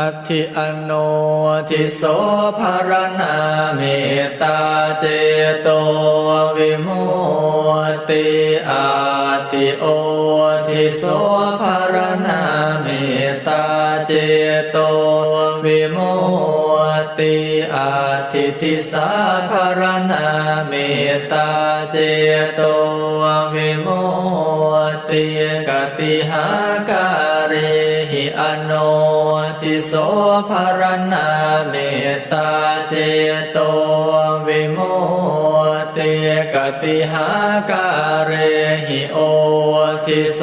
อัติอโนทิโสภารณาเมตตาเจโตวิโมติอาทิโอทิโสภารณาเมตตาเจโตวิโมติอาทิทิสาภารณาเมตตาเจโตวิโมติกติหา อโนทิโสภรณาเมตตาเจโตวิโมติกติหาการหิโอทิโส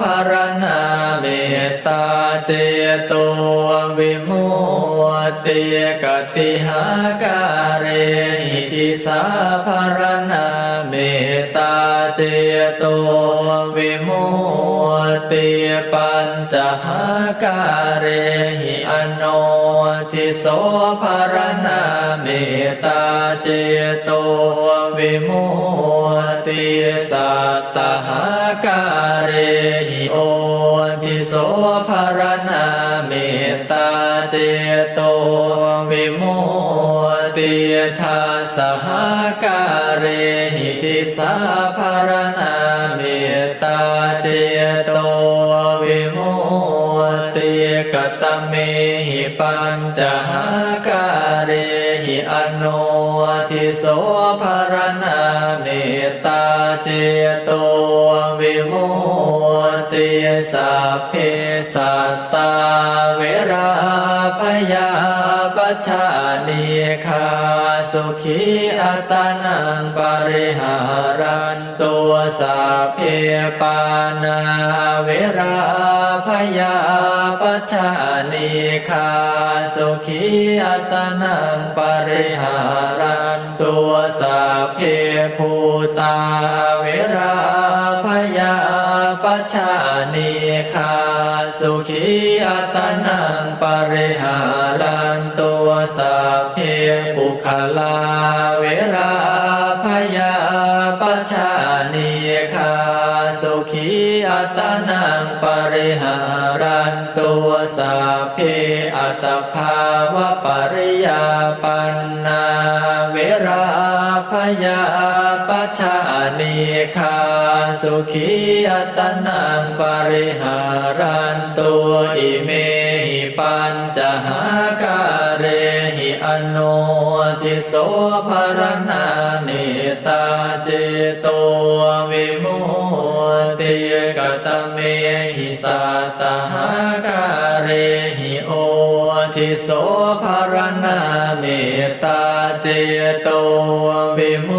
ภรณาเมตตาเจโตวิโมติกติหาการหิทิสาภรณาเมตตาเจโต ตติปัญจหาการิหิอโนทิโสภารณาเมตตาเจโตวิมุติสัตตหาการิหิโอทิโสภารณาเมตตาเจโตวิมุติทัสหาการิหิทิสาภารณาเมตตาเจ หิปัญจหาการิหิอโนทิโสภารณาเมตตาเจโตวิโมติสัพเพสัตตาเวราพยาปชานิคาสุขี สัพเพปานาเวราพยาปัชฌานิคาสุขีอัตนังปริหารันตัวสัพเพภูตาเวรา ตภาวะปริยาปันนาเวราพยาปัชานิคาสุขีอัตนังปริหารันตัวอิเมหิปัญจหาการหิอโนทิโสภรณาเมตาเจโตวิม โตวิโม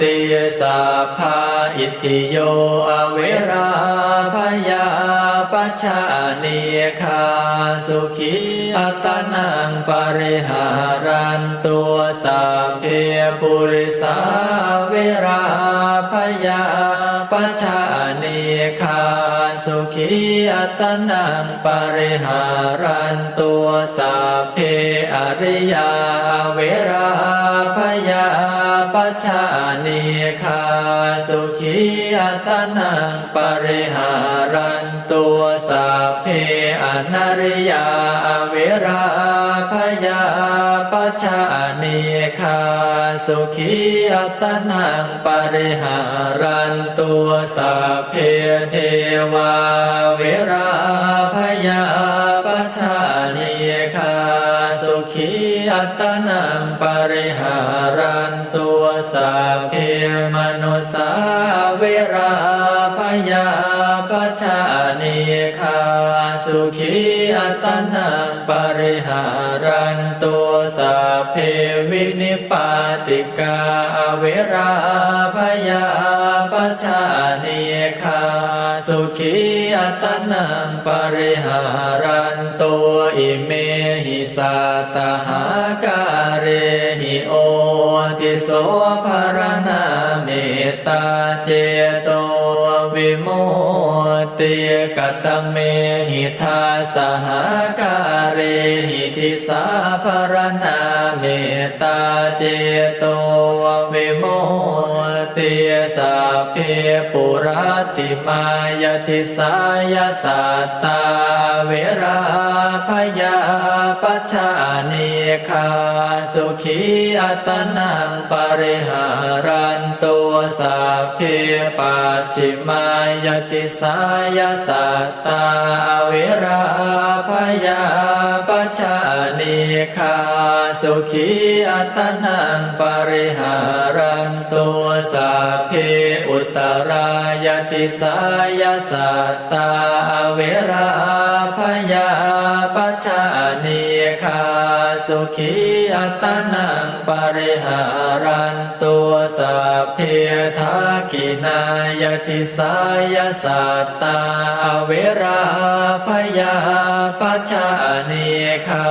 ติสัพพาอิทิโยอเวราพยาปัชฌานิคาสุขีอัตนังปริหารันตัวสัพเพปุริสาเวราพยาปัชฌานิคาสุขีอัตนังปริหารันตัวสัพเพอริยาเวรา ชฌานิคาสุขีอัตนังปริหารันตัวสัพเพอนาริยาเวราพยาปัชฌานิคาสุขีอัตนังปริหารันตัวสัพเพเทวาเวราพยาปัชฌานิคาสุ ขีอัตนังปริหารันตัวสัพเพมนุสาเวราพยาปัชฌานิคาสุขีอัตนังปริหารันตัวสัพเพวินิปาติกาเวราพยาปัชฌานิคาสุขีอัตนังปริหารันต สัตหาการิหิโอทิโสภารณาเมตตาเจโตวิโมติกตเมหิทาสหาการิหิทิสาภารณาเมตตาเจโตวิโมติสัพเพปุรัติมายทิสายสัตตาเวราพยา คาสุขีอัตนังปริหารันตัวสัพเพปัจฉิมายติสายสัตตาเวราพยาปัจานิคาสุขีอัตนังปริหารันตัวสัพเพอุตรายติสายสัตตา ตนังปริหารันตัวสัพเพทักขินายติสายสัตตาเวราพยาปัจจานิคา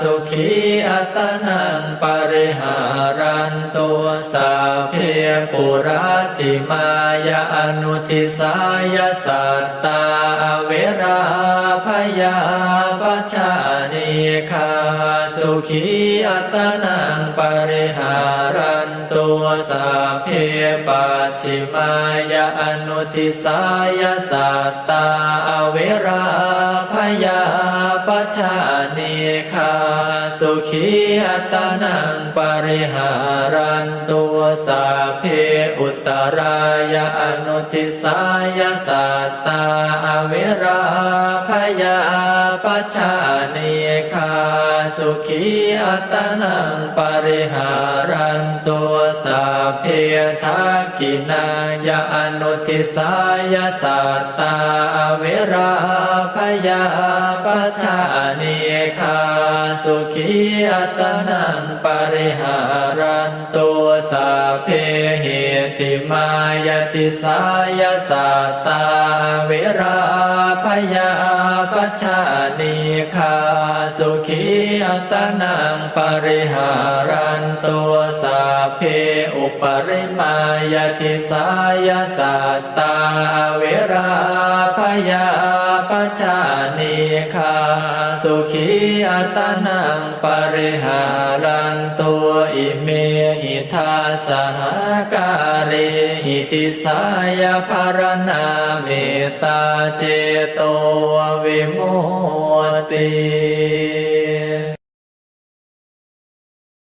สุขีอัตนังปริหารันตัวสัพเพปุราติมายาอนุทิสายสัตตาเวราพยาปัจจา นังปริหารันตัวสัพเพปัจิมายาอนุทิสายสัตตาเวราพยาปัจจานิคาสุขีอัตนังปริหารันตัวสัพเพอุตรายาอนุทิสายสัตตาเวราพยาปัจจานิคา สุขีอัตนังปริหารันตัวสัพเพทักขินายาอนุทิสายสัตตาเวราพยาปัจจานิคาสุขีอัตนังปริหารันตัวสัพเพเหติมายติสายสัตตาเวรา ริหารันตัวสัพเพอุปริมายติสายสัตตาเวราพยาปัจานิคาสุขีอัตนังปริหารันตัวอิเมหิทาสหการิหิติสายภารณาเมตตาเจโตวิมุตติ